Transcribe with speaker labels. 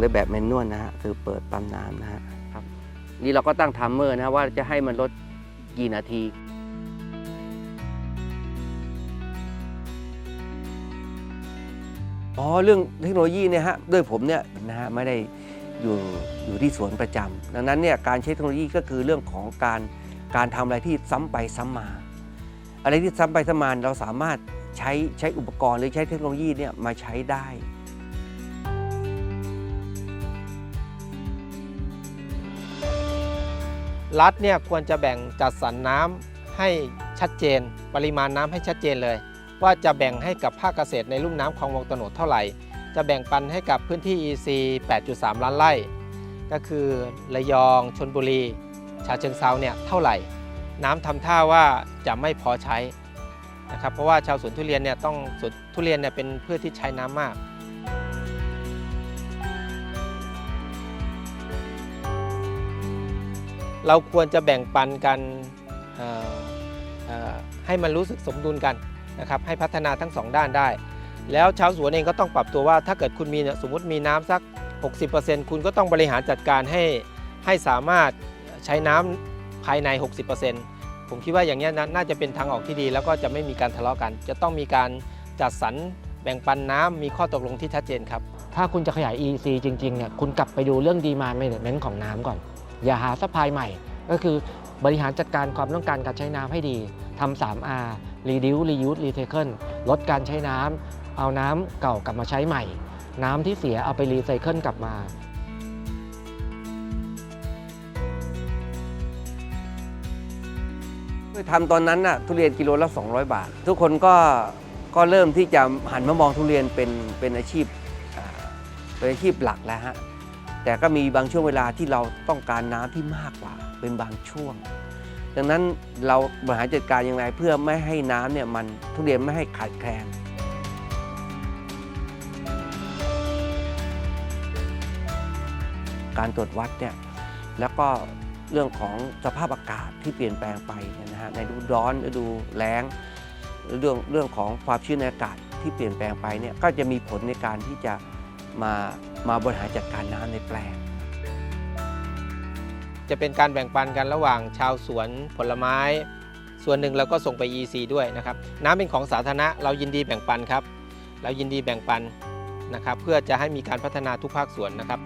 Speaker 1: สั่งด้วยแบบแมนนวลนะฮะคือเปิดปั๊มน้ำนะฮะครับ นี่เราก็ตั้งไทัมเมอร์นะฮะว่าจะให้มันลดกี่นาทีอ๋อเรื่องเทคโนโลยีเนี่ยฮะด้วยผมเนี่ยนะฮะไม่ได้อยู่อยู่ที่สวนประจำดังนั้นเนี่ยการใช้เทคโนโลยีก็คือเรื่องของการการทำอะไรที่ซ้ำไปซ้ำมา อะไรที่ซ้ำไปซ้ำมาเราสามารถใช้ใช้อุปกรณ์หรือใช้เทคโนโลยีเนี่ยมาใช้ได้
Speaker 2: รัฐเนี่ยควรจะแบ่งจัดสรรน้ำให้ชัดเจน ปริมาณน้ำให้ชัดเจนเลย ว่าจะแบ่งให้กับภาคเกษตรในลุ่มน้ำคลองวังตะโนดเท่าไหร่ จะแบ่งปันให้กับพื้นที่ EC 8.3 ล้านไร่ ก็คือระยองชนบุรีชาเชิงเซาเนี่ยเท่าไหร่ น้ำทำท่าว่าจะไม่พอใช้นะครับเพราะว่าชาวสวนทุเรียนเนี่ยต้องสวนทุเรียนเนี่ยเป็นพืชที่ใช้น้ำมาก เราควรจะแบ่งปันกันให้มันรู้สึกสมดุลกันนะครับให้พัฒนาทั้งสองด้านได้ แล้วชาวสวนเองก็ต้องปรับตัวว่าถ้าเกิดคุณมีเนี่ยสมมติมีน้ำสัก 60%คุณก็ต้องบริหารจัดการให้ให้สามารถใช้น้ำภายใน 60%ผมคิดว่าอย่างนี้นะน่าจะเป็นทางออกที่ดี แล้วก็จะไม่มีการทะเลาะกัน จะต้องมีการจัดสรรแบ่งปันน้ำมีข้อตกลงที่ชัดเจนครับ
Speaker 3: ถ้าคุณจะขยาย EC จริงๆเนี่ยคุณกลับไปดูเรื่อง demand management ของน้ำก่อน อย่าหาซัพพลายใหม่ ก็คือบริหารจัดการความต้องการการใช้น้ำให้ดีทำ 3R reduce reuse recycle ลดการใช้น้ำเอาน้ำเก่ากลับมาใช้ใหม่ น้ำที่เสียเอาไปรีไซเคิลกลับมา
Speaker 1: ทำตอนนั้นน่ะทุเรียนกิโลละ 200 บาท ทุกคนก็ก็เริ่มที่จะหันมามองทุเรียนเป็นเป็นอาชีพเป็นอาชีพหลักแล้วฮะ แต่ก็มีบางช่วงเวลาที่เราต้องการน้ำที่มากกว่า เป็นบางช่วง ดังนั้นเราบริหารจัดการยังไงเพื่อไม่ให้น้ำเนี่ยมันทุเรียนไม่ให้ขาดแคลนการตรวจวัดเนี่ยแล้วก็เรื่องของสภาพอากาศที่เปลี่ยนแปลงไปเนี่ยนะฮะในฤดูร้อนฤดูแล้งเรื่องเรื่องของความชื้นในอากาศที่เปลี่ยนแปลงไปเนี่ยก็จะมีผลในการที่จะ มามาบริหารจัดการน้ำในแปลง
Speaker 2: จะเป็นการแบ่งปันกันระหว่างชาวสวนผลไม้ ส่วนหนึ่งเราก็ส่งไป EC ด้วยนะครับ น้ำเป็นของสาธารณะเรายินดีแบ่งปันครับ เรายินดีแบ่งปันนะครับ เพื่อจะให้มีการพัฒนาทุกภาคส่วนนะครับ